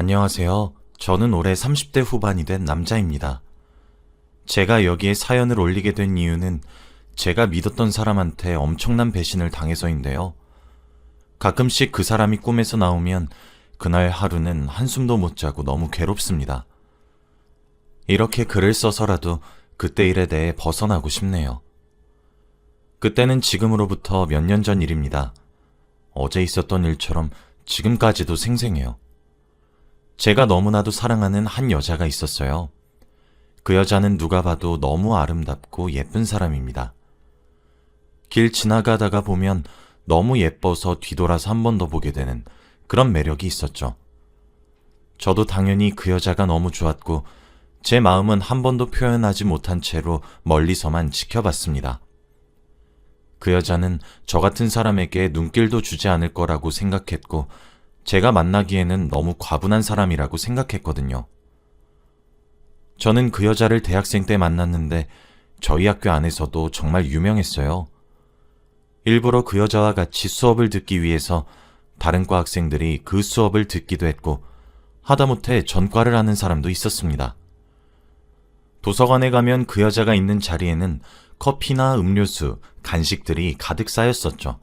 안녕하세요. 저는 올해 30대 후반이 된 남자입니다. 제가 여기에 사연을 올리게 된 이유는 제가 믿었던 사람한테 엄청난 배신을 당해서인데요. 가끔씩 그 사람이 꿈에서 나오면 그날 하루는 한숨도 못 자고 너무 괴롭습니다. 이렇게 글을 써서라도 그때 일에 대해 벗어나고 싶네요. 그때는 지금으로부터 몇 년 전 일입니다. 어제 있었던 일처럼 지금까지도 생생해요. 제가 너무나도 사랑하는 한 여자가 있었어요. 그 여자는 누가 봐도 너무 아름답고 예쁜 사람입니다. 길 지나가다가 보면 너무 예뻐서 뒤돌아서 한 번 더 보게 되는 그런 매력이 있었죠. 저도 당연히 그 여자가 너무 좋았고 제 마음은 한 번도 표현하지 못한 채로 멀리서만 지켜봤습니다. 그 여자는 저 같은 사람에게 눈길도 주지 않을 거라고 생각했고 제가 만나기에는 너무 과분한 사람이라고 생각했거든요. 저는 그 여자를 대학생 때 만났는데 저희 학교 안에서도 정말 유명했어요. 일부러 그 여자와 같이 수업을 듣기 위해서 다른 과 학생들이 그 수업을 듣기도 했고 하다못해 전과를 하는 사람도 있었습니다. 도서관에 가면 그 여자가 있는 자리에는 커피나 음료수, 간식들이 가득 쌓였었죠.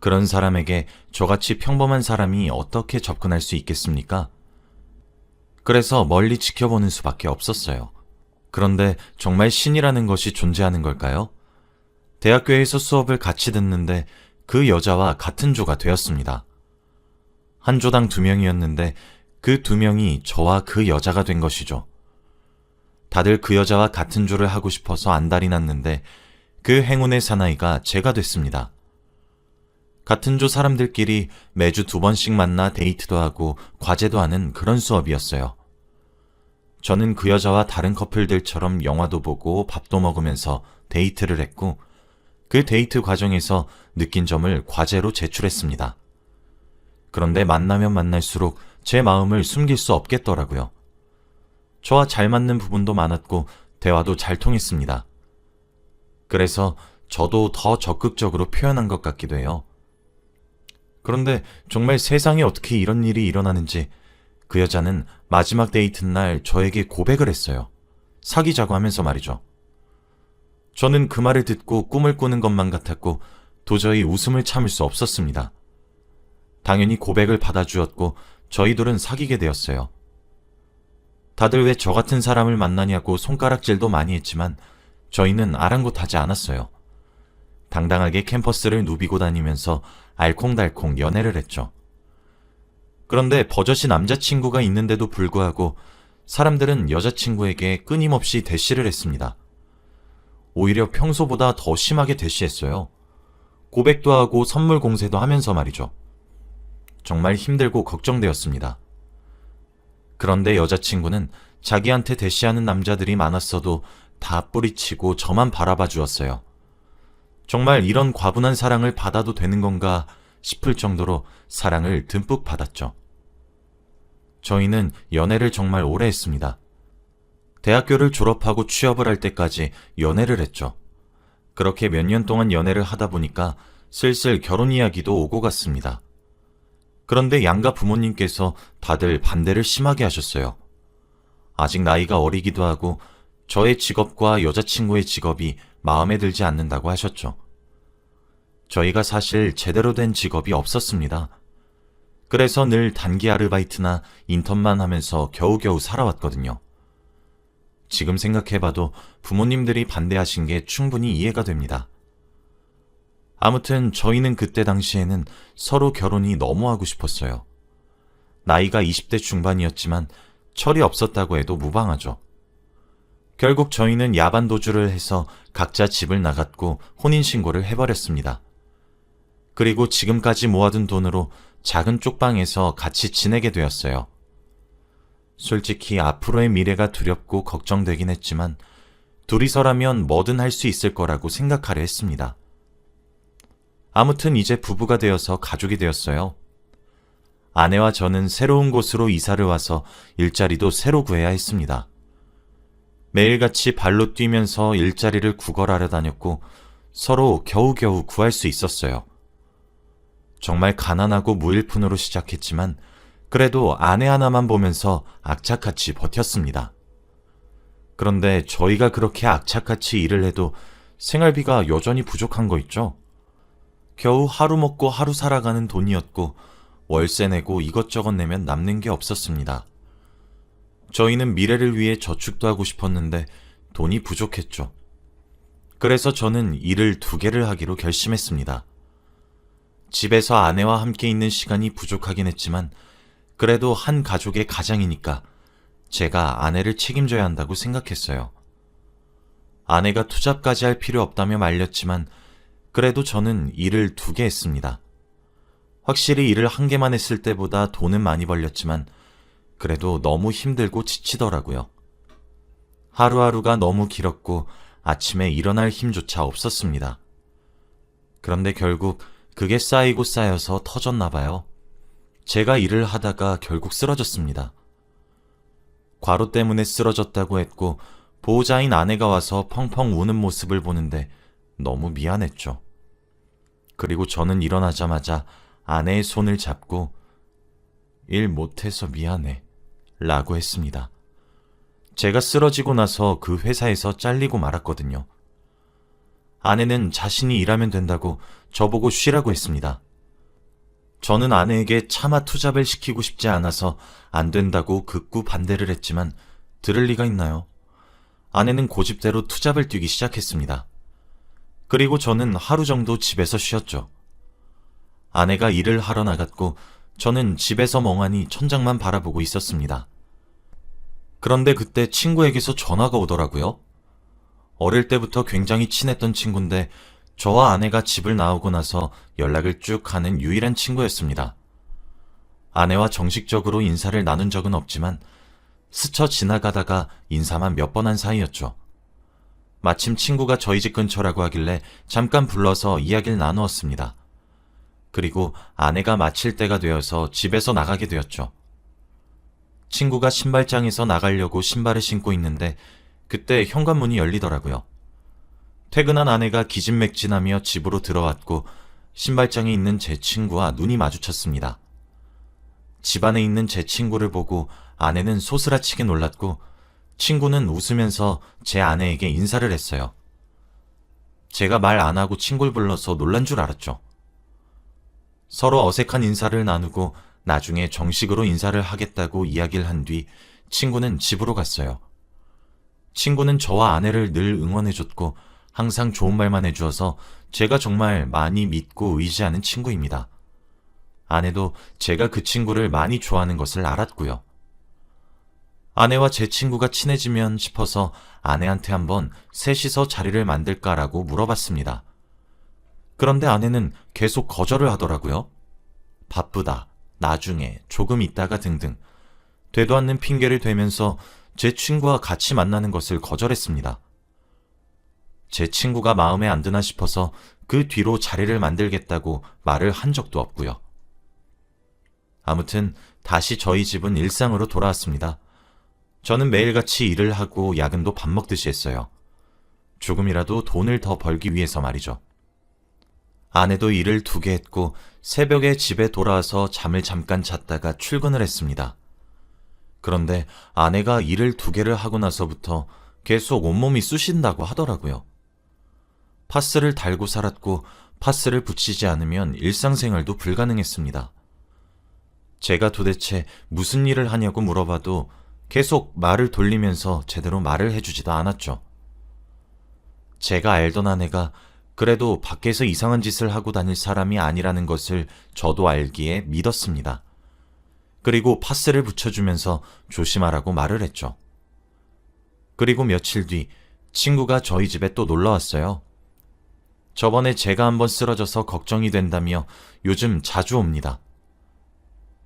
그런 사람에게 저같이 평범한 사람이 어떻게 접근할 수 있겠습니까? 그래서 멀리 지켜보는 수밖에 없었어요. 그런데 정말 신이라는 것이 존재하는 걸까요? 대학교에서 수업을 같이 듣는데 그 여자와 같은 조가 되었습니다. 한 조당 두 명이었는데 그 두 명이 저와 그 여자가 된 것이죠. 다들 그 여자와 같은 조를 하고 싶어서 안달이 났는데 그 행운의 사나이가 제가 됐습니다. 같은 조 사람들끼리 매주 두 번씩 만나 데이트도 하고 과제도 하는 그런 수업이었어요. 저는 그 여자와 다른 커플들처럼 영화도 보고 밥도 먹으면서 데이트를 했고 그 데이트 과정에서 느낀 점을 과제로 제출했습니다. 그런데 만나면 만날수록 제 마음을 숨길 수 없겠더라고요. 저와 잘 맞는 부분도 많았고 대화도 잘 통했습니다. 그래서 저도 더 적극적으로 표현한 것 같기도 해요. 그런데 정말 세상에 어떻게 이런 일이 일어나는지 그 여자는 마지막 데이트 날 저에게 고백을 했어요. 사귀자고 하면서 말이죠. 저는 그 말을 듣고 꿈을 꾸는 것만 같았고 도저히 웃음을 참을 수 없었습니다. 당연히 고백을 받아주었고 저희 둘은 사귀게 되었어요. 다들 왜 저 같은 사람을 만나냐고 손가락질도 많이 했지만 저희는 아랑곳하지 않았어요. 당당하게 캠퍼스를 누비고 다니면서 알콩달콩 연애를 했죠. 그런데 버젓이 남자친구가 있는데도 불구하고 사람들은 여자친구에게 끊임없이 대시를 했습니다. 오히려 평소보다 더 심하게 대시했어요. 고백도 하고 선물 공세도 하면서 말이죠. 정말 힘들고 걱정되었습니다. 그런데 여자친구는 자기한테 대시하는 남자들이 많았어도 다 뿌리치고 저만 바라봐 주었어요. 정말 이런 과분한 사랑을 받아도 되는 건가 싶을 정도로 사랑을 듬뿍 받았죠. 저희는 연애를 정말 오래 했습니다. 대학교를 졸업하고 취업을 할 때까지 연애를 했죠. 그렇게 몇 년 동안 연애를 하다 보니까 슬슬 결혼 이야기도 오고 갔습니다. 그런데 양가 부모님께서 다들 반대를 심하게 하셨어요. 아직 나이가 어리기도 하고 저의 직업과 여자친구의 직업이 마음에 들지 않는다고 하셨죠. 저희가 사실 제대로 된 직업이 없었습니다. 그래서 늘 단기 아르바이트나 인턴만 하면서 겨우겨우 살아왔거든요. 지금 생각해봐도 부모님들이 반대하신 게 충분히 이해가 됩니다. 아무튼 저희는 그때 당시에는 서로 결혼이 너무 하고 싶었어요. 나이가 20대 중반이었지만 철이 없었다고 해도 무방하죠. 결국 저희는 야반 도주를 해서 각자 집을 나갔고 혼인신고를 해버렸습니다. 그리고 지금까지 모아둔 돈으로 작은 쪽방에서 같이 지내게 되었어요. 솔직히 앞으로의 미래가 두렵고 걱정되긴 했지만 둘이서라면 뭐든 할 수 있을 거라고 생각하려 했습니다. 아무튼 이제 부부가 되어서 가족이 되었어요. 아내와 저는 새로운 곳으로 이사를 와서 일자리도 새로 구해야 했습니다. 매일같이 발로 뛰면서 일자리를 구걸하려 다녔고 서로 겨우겨우 구할 수 있었어요. 정말 가난하고 무일푼으로 시작했지만 그래도 아내 하나만 보면서 악착같이 버텼습니다. 그런데 저희가 그렇게 악착같이 일을 해도 생활비가 여전히 부족한 거 있죠? 겨우 하루 먹고 하루 살아가는 돈이었고 월세 내고 이것저것 내면 남는 게 없었습니다. 저희는 미래를 위해 저축도 하고 싶었는데 돈이 부족했죠. 그래서 저는 일을 두 개를 하기로 결심했습니다. 집에서 아내와 함께 있는 시간이 부족하긴 했지만 그래도 한 가족의 가장이니까 제가 아내를 책임져야 한다고 생각했어요. 아내가 투잡까지 할 필요 없다며 말렸지만 그래도 저는 일을 두 개 했습니다. 확실히 일을 한 개만 했을 때보다 돈은 많이 벌렸지만 그래도 너무 힘들고 지치더라고요. 하루하루가 너무 길었고 아침에 일어날 힘조차 없었습니다. 그런데 결국 그게 쌓이고 쌓여서 터졌나 봐요. 제가 일을 하다가 결국 쓰러졌습니다. 과로 때문에 쓰러졌다고 했고 보호자인 아내가 와서 펑펑 우는 모습을 보는데 너무 미안했죠. 그리고 저는 일어나자마자 아내의 손을 잡고 일 못해서 미안해 라고 했습니다. 제가 쓰러지고 나서 그 회사에서 잘리고 말았거든요. 아내는 자신이 일하면 된다고 저보고 쉬라고 했습니다. 저는 아내에게 차마 투잡을 시키고 싶지 않아서 안 된다고 극구 반대를 했지만 들을 리가 있나요? 아내는 고집대로 투잡을 뛰기 시작했습니다. 그리고 저는 하루 정도 집에서 쉬었죠. 아내가 일을 하러 나갔고 저는 집에서 멍하니 천장만 바라보고 있었습니다. 그런데 그때 친구에게서 전화가 오더라고요. 어릴 때부터 굉장히 친했던 친구인데 저와 아내가 집을 나오고 나서 연락을 쭉 하는 유일한 친구였습니다. 아내와 정식적으로 인사를 나눈 적은 없지만 스쳐 지나가다가 인사만 몇 번 한 사이였죠. 마침 친구가 저희 집 근처라고 하길래 잠깐 불러서 이야기를 나누었습니다. 그리고 아내가 마칠 때가 되어서 집에서 나가게 되었죠. 친구가 신발장에서 나가려고 신발을 신고 있는데 그때 현관문이 열리더라고요. 퇴근한 아내가 기진맥진하며 집으로 들어왔고 신발장에 있는 제 친구와 눈이 마주쳤습니다. 집 안에 있는 제 친구를 보고 아내는 소스라치게 놀랐고 친구는 웃으면서 제 아내에게 인사를 했어요. 제가 말 안 하고 친구를 불러서 놀란 줄 알았죠. 서로 어색한 인사를 나누고 나중에 정식으로 인사를 하겠다고 이야기를 한 뒤 친구는 집으로 갔어요. 친구는 저와 아내를 늘 응원해줬고 항상 좋은 말만 해주어서 제가 정말 많이 믿고 의지하는 친구입니다. 아내도 제가 그 친구를 많이 좋아하는 것을 알았고요. 아내와 제 친구가 친해지면 싶어서 아내한테 한번 셋이서 자리를 만들까라고 물어봤습니다. 그런데 아내는 계속 거절을 하더라고요. 바쁘다, 나중에, 조금 있다가 등등. 되도 않는 핑계를 대면서 제 친구와 같이 만나는 것을 거절했습니다. 제 친구가 마음에 안 드나 싶어서 그 뒤로 자리를 만들겠다고 말을 한 적도 없고요. 아무튼 다시 저희 집은 일상으로 돌아왔습니다. 저는 매일같이 일을 하고 야근도 밥 먹듯이 했어요. 조금이라도 돈을 더 벌기 위해서 말이죠. 아내도 일을 두 개 했고 새벽에 집에 돌아와서 잠을 잠깐 잤다가 출근을 했습니다. 그런데 아내가 일을 두 개를 하고 나서부터 계속 온몸이 쑤신다고 하더라고요. 파스를 달고 살았고 파스를 붙이지 않으면 일상생활도 불가능했습니다. 제가 도대체 무슨 일을 하냐고 물어봐도 계속 말을 돌리면서 제대로 말을 해주지도 않았죠. 제가 알던 아내가 그래도 밖에서 이상한 짓을 하고 다닐 사람이 아니라는 것을 저도 알기에 믿었습니다. 그리고 파스를 붙여주면서 조심하라고 말을 했죠. 그리고 며칠 뒤 친구가 저희 집에 또 놀러 왔어요. 저번에 제가 한번 쓰러져서 걱정이 된다며 요즘 자주 옵니다.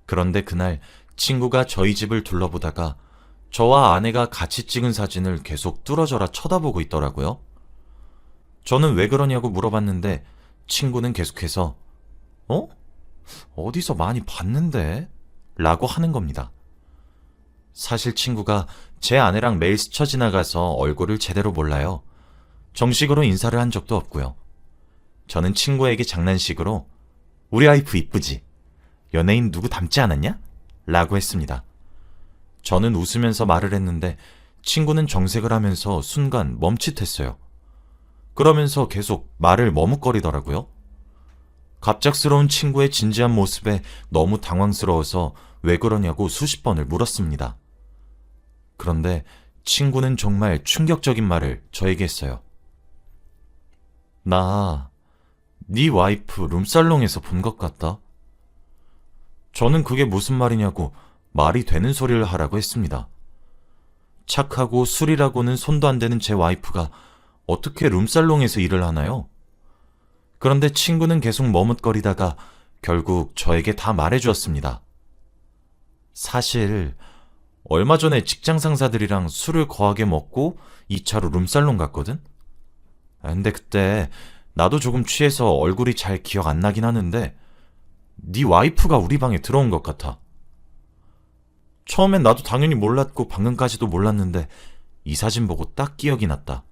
그런데 그날 친구가 저희 집을 둘러보다가 저와 아내가 같이 찍은 사진을 계속 뚫어져라 쳐다보고 있더라고요. 저는 왜 그러냐고 물어봤는데 친구는 계속해서 어? 어디서 많이 봤는데? 라고 하는 겁니다. 사실 친구가 제 아내랑 매일 스쳐 지나가서 얼굴을 제대로 몰라요. 정식으로 인사를 한 적도 없고요. 저는 친구에게 장난식으로 우리 와이프 이쁘지? 연예인 누구 닮지 않았냐? 라고 했습니다. 저는 웃으면서 말을 했는데 친구는 정색을 하면서 순간 멈칫했어요. 그러면서 계속 말을 머뭇거리더라고요. 갑작스러운 친구의 진지한 모습에 너무 당황스러워서 왜 그러냐고 수십 번을 물었습니다. 그런데 친구는 정말 충격적인 말을 저에게 했어요. 나, 네 와이프 룸살롱에서 본 것 같다. 저는 그게 무슨 말이냐고 말이 되는 소리를 하라고 했습니다. 착하고 술이라고는 손도 안 대는 제 와이프가 어떻게 룸살롱에서 일을 하나요? 그런데 친구는 계속 머뭇거리다가 결국 저에게 다 말해주었습니다. 사실, 얼마 전에 직장 상사들이랑 술을 거하게 먹고 2차로 룸살롱 갔거든? 아, 근데 그때 나도 조금 취해서 얼굴이 잘 기억 안 나긴 하는데 네 와이프가 우리 방에 들어온 것 같아. 처음엔 나도 당연히 몰랐고 방금까지도 몰랐는데 이 사진 보고 딱 기억이 났다.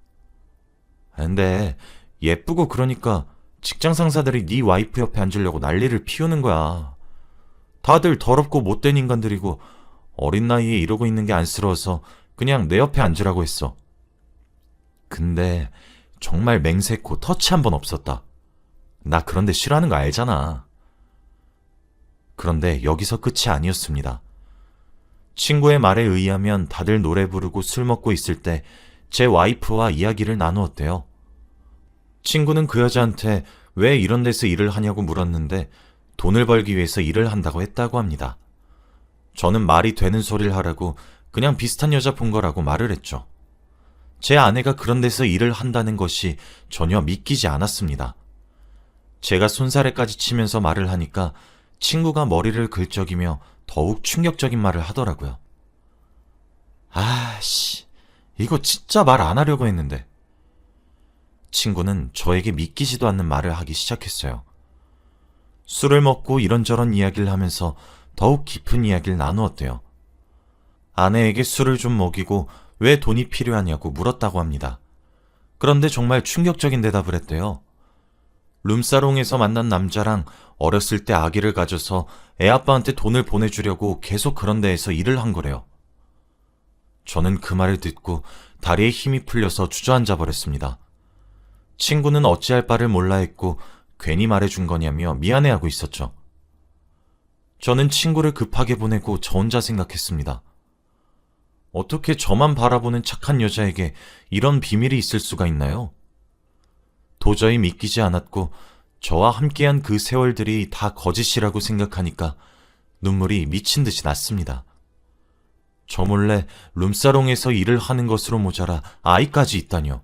아, 근데 예쁘고 그러니까 직장 상사들이 네 와이프 옆에 앉으려고 난리를 피우는 거야. 다들 더럽고 못된 인간들이고 어린 나이에 이러고 있는 게 안쓰러워서 그냥 내 옆에 앉으라고 했어. 근데 정말 맹세코 터치 한 번 없었다. 나 그런데 싫어하는 거 알잖아. 그런데 여기서 끝이 아니었습니다. 친구의 말에 의하면 다들 노래 부르고 술 먹고 있을 때 제 와이프와 이야기를 나누었대요. 친구는 그 여자한테 왜 이런 데서 일을 하냐고 물었는데 돈을 벌기 위해서 일을 한다고 했다고 합니다. 저는 말이 되는 소리를 하라고 그냥 비슷한 여자 본 거라고 말을 했죠. 제 아내가 그런 데서 일을 한다는 것이 전혀 믿기지 않았습니다. 제가 손사래까지 치면서 말을 하니까 친구가 머리를 긁적이며 더욱 충격적인 말을 하더라고요. 아 씨, 이거 진짜 말 안 하려고 했는데. 친구는 저에게 믿기지도 않는 말을 하기 시작했어요. 술을 먹고 이런저런 이야기를 하면서 더욱 깊은 이야기를 나누었대요. 아내에게 술을 좀 먹이고 왜 돈이 필요하냐고 물었다고 합니다. 그런데 정말 충격적인 대답을 했대요. 룸사롱에서 만난 남자랑 어렸을 때 아기를 가져서 애 아빠한테 돈을 보내주려고 계속 그런 데에서 일을 한 거래요. 저는 그 말을 듣고 다리에 힘이 풀려서 주저앉아 버렸습니다. 친구는 어찌할 바를 몰라 했고 괜히 말해준 거냐며 미안해하고 있었죠. 저는 친구를 급하게 보내고 저 혼자 생각했습니다. 어떻게 저만 바라보는 착한 여자에게 이런 비밀이 있을 수가 있나요? 도저히 믿기지 않았고 저와 함께한 그 세월들이 다 거짓이라고 생각하니까 눈물이 미친 듯이 났습니다. 저 몰래 룸사롱에서 일을 하는 것으로 모자라 아이까지 있다뇨.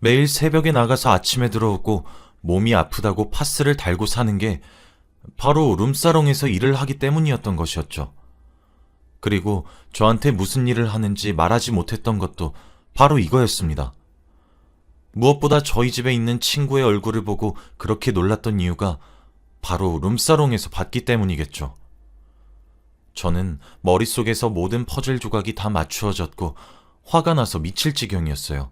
매일 새벽에 나가서 아침에 들어오고 몸이 아프다고 파스를 달고 사는 게 바로 룸사롱에서 일을 하기 때문이었던 것이었죠. 그리고 저한테 무슨 일을 하는지 말하지 못했던 것도 바로 이거였습니다. 무엇보다 저희 집에 있는 친구의 얼굴을 보고 그렇게 놀랐던 이유가 바로 룸사롱에서 봤기 때문이겠죠. 저는 머릿속에서 모든 퍼즐 조각이 다 맞추어졌고 화가 나서 미칠 지경이었어요.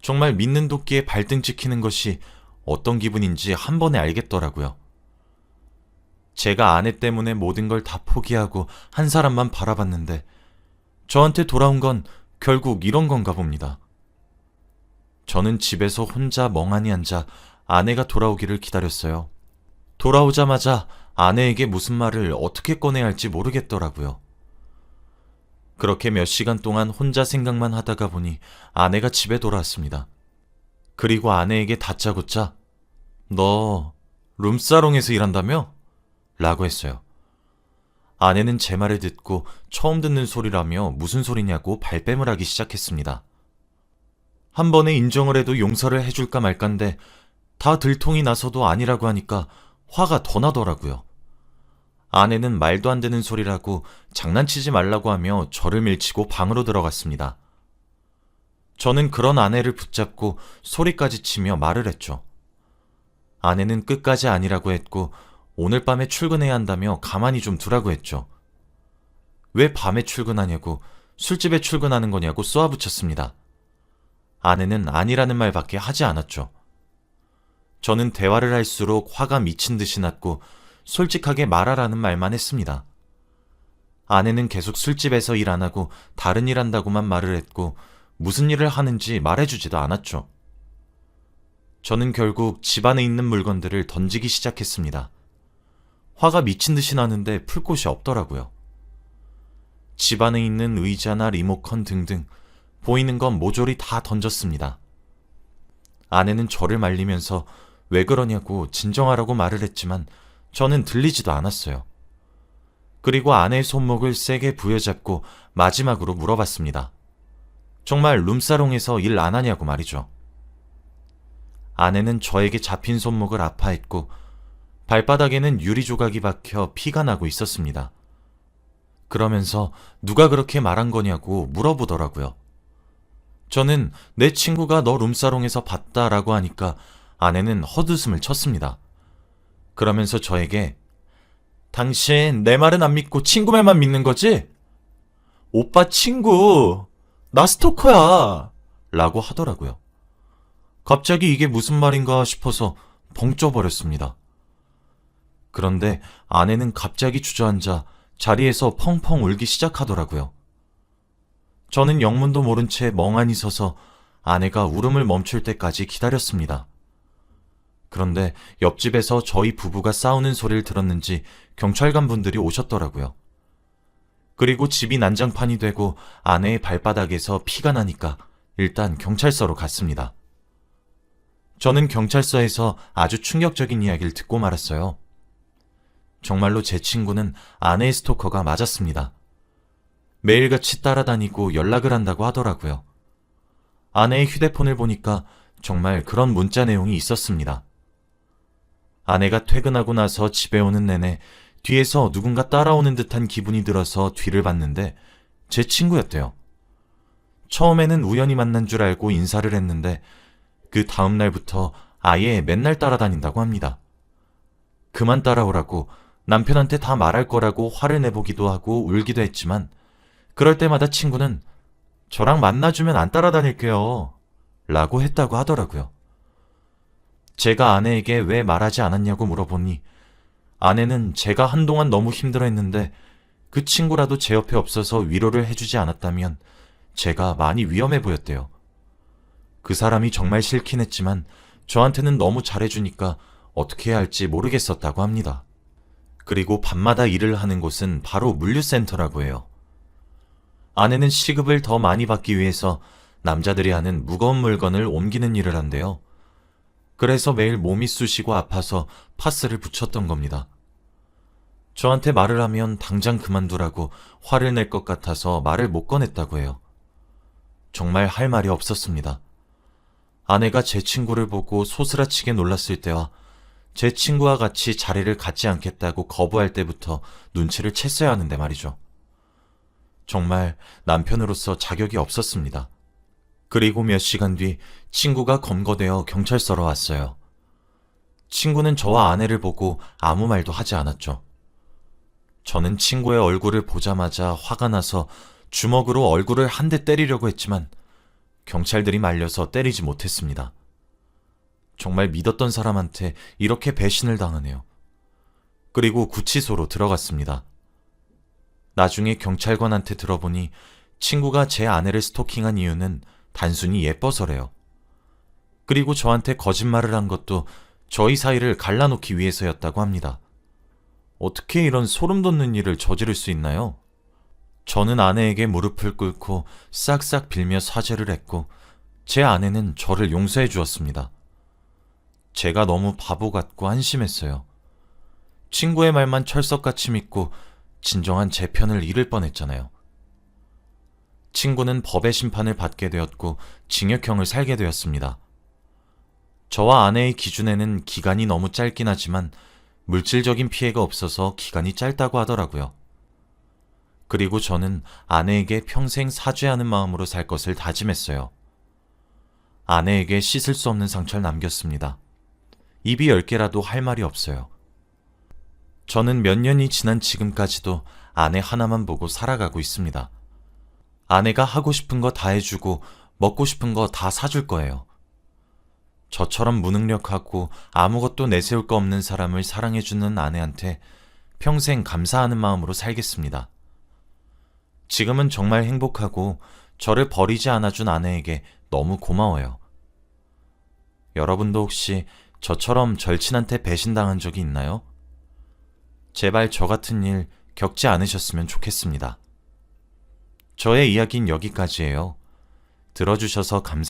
정말 믿는 도끼에 발등 찍히는 것이 어떤 기분인지 한 번에 알겠더라고요. 제가 아내 때문에 모든 걸 다 포기하고 한 사람만 바라봤는데 저한테 돌아온 건 결국 이런 건가 봅니다. 저는 집에서 혼자 멍하니 앉아 아내가 돌아오기를 기다렸어요. 돌아오자마자 아내에게 무슨 말을 어떻게 꺼내야 할지 모르겠더라고요. 그렇게 몇 시간 동안 혼자 생각만 하다가 보니 아내가 집에 돌아왔습니다. 그리고 아내에게 다짜고짜 너 룸사롱에서 일한다며? 라고 했어요. 아내는 제 말을 듣고 처음 듣는 소리라며 무슨 소리냐고 발뺌을 하기 시작했습니다. 한 번에 인정을 해도 용서를 해줄까 말까인데 다 들통이 나서도 아니라고 하니까 화가 더 나더라고요. 아내는 말도 안 되는 소리라고 장난치지 말라고 하며 저를 밀치고 방으로 들어갔습니다. 저는 그런 아내를 붙잡고 소리까지 치며 말을 했죠. 아내는 끝까지 아니라고 했고 오늘 밤에 출근해야 한다며 가만히 좀 두라고 했죠. 왜 밤에 출근하냐고 술집에 출근하는 거냐고 쏘아붙였습니다. 아내는 아니라는 말밖에 하지 않았죠. 저는 대화를 할수록 화가 미친 듯이 났고 솔직하게 말하라는 말만 했습니다. 아내는 계속 술집에서 일 안 하고 다른 일 한다고만 말을 했고 무슨 일을 하는지 말해주지도 않았죠. 저는 결국 집안에 있는 물건들을 던지기 시작했습니다. 화가 미친 듯이 나는데 풀 곳이 없더라고요. 집안에 있는 의자나 리모컨 등등 보이는 건 모조리 다 던졌습니다. 아내는 저를 말리면서 왜 그러냐고 진정하라고 말을 했지만 저는 들리지도 않았어요. 그리고 아내의 손목을 세게 부여잡고 마지막으로 물어봤습니다. 정말 룸사롱에서 일 안 하냐고 말이죠. 아내는 저에게 잡힌 손목을 아파했고 발바닥에는 유리 조각이 박혀 피가 나고 있었습니다. 그러면서 누가 그렇게 말한 거냐고 물어보더라고요. 저는 내 친구가 너 룸사롱에서 봤다라고 하니까 아내는 헛웃음을 쳤습니다. 그러면서 저에게 당신 내 말은 안 믿고 친구 말만 믿는 거지? 오빠 친구, 나 스토커야. 라고 하더라고요. 갑자기 이게 무슨 말인가 싶어서 벙 쪄버렸습니다. 그런데 아내는 갑자기 주저앉아 자리에서 펑펑 울기 시작하더라고요. 저는 영문도 모른 채 멍하니 서서 아내가 울음을 멈출 때까지 기다렸습니다. 그런데 옆집에서 저희 부부가 싸우는 소리를 들었는지 경찰관 분들이 오셨더라고요. 그리고 집이 난장판이 되고 아내의 발바닥에서 피가 나니까 일단 경찰서로 갔습니다. 저는 경찰서에서 아주 충격적인 이야기를 듣고 말았어요. 정말로 제 친구는 아내의 스토커가 맞았습니다. 매일같이 따라다니고 연락을 한다고 하더라고요. 아내의 휴대폰을 보니까 정말 그런 문자 내용이 있었습니다. 아내가 퇴근하고 나서 집에 오는 내내 뒤에서 누군가 따라오는 듯한 기분이 들어서 뒤를 봤는데 제 친구였대요. 처음에는 우연히 만난 줄 알고 인사를 했는데 그 다음 날부터 아예 맨날 따라다닌다고 합니다. 그만 따라오라고 남편한테 다 말할 거라고 화를 내보기도 하고 울기도 했지만 그럴 때마다 친구는 저랑 만나주면 안 따라다닐게요. 라고 했다고 하더라고요. 제가 아내에게 왜 말하지 않았냐고 물어보니 아내는 제가 한동안 너무 힘들어 했는데 그 친구라도 제 옆에 없어서 위로를 해주지 않았다면 제가 많이 위험해 보였대요. 그 사람이 정말 싫긴 했지만 저한테는 너무 잘해주니까 어떻게 해야 할지 모르겠었다고 합니다. 그리고 밤마다 일을 하는 곳은 바로 물류센터라고 해요. 아내는 시급을 더 많이 받기 위해서 남자들이 하는 무거운 물건을 옮기는 일을 한대요. 그래서 매일 몸이 쑤시고 아파서 파스를 붙였던 겁니다. 저한테 말을 하면 당장 그만두라고 화를 낼 것 같아서 말을 못 꺼냈다고 해요. 정말 할 말이 없었습니다. 아내가 제 친구를 보고 소스라치게 놀랐을 때와 제 친구와 같이 자리를 갖지 않겠다고 거부할 때부터 눈치를 챘어야 하는데 말이죠. 정말 남편으로서 자격이 없었습니다. 그리고 몇 시간 뒤 친구가 검거되어 경찰서로 왔어요. 친구는 저와 아내를 보고 아무 말도 하지 않았죠. 저는 친구의 얼굴을 보자마자 화가 나서 주먹으로 얼굴을 한 대 때리려고 했지만 경찰들이 말려서 때리지 못했습니다. 정말 믿었던 사람한테 이렇게 배신을 당하네요. 그리고 구치소로 들어갔습니다. 나중에 경찰관한테 들어보니 친구가 제 아내를 스토킹한 이유는 단순히 예뻐서래요. 그리고 저한테 거짓말을 한 것도 저희 사이를 갈라놓기 위해서였다고 합니다. 어떻게 이런 소름 돋는 일을 저지를 수 있나요? 저는 아내에게 무릎을 꿇고 싹싹 빌며 사죄를 했고, 제 아내는 저를 용서해 주었습니다. 제가 너무 바보 같고 한심했어요. 친구의 말만 철석같이 믿고 진정한 제 편을 잃을 뻔했잖아요. 친구는 법의 심판을 받게 되었고 징역형을 살게 되었습니다. 저와 아내의 기준에는 기간이 너무 짧긴 하지만 물질적인 피해가 없어서 기간이 짧다고 하더라고요. 그리고 저는 아내에게 평생 사죄하는 마음으로 살 것을 다짐했어요. 아내에게 씻을 수 없는 상처를 남겼습니다. 입이 열 개라도 할 말이 없어요. 저는 몇 년이 지난 지금까지도 아내 하나만 보고 살아가고 있습니다. 아내가 하고 싶은 거 다 해주고 먹고 싶은 거 다 사줄 거예요. 저처럼 무능력하고 아무것도 내세울 거 없는 사람을 사랑해주는 아내한테 평생 감사하는 마음으로 살겠습니다. 지금은 정말 행복하고 저를 버리지 않아준 아내에게 너무 고마워요. 여러분도 혹시 저처럼 절친한테 배신당한 적이 있나요? 제발 저 같은 일 겪지 않으셨으면 좋겠습니다. 저의 이야기는 여기까지예요. 들어주셔서 감사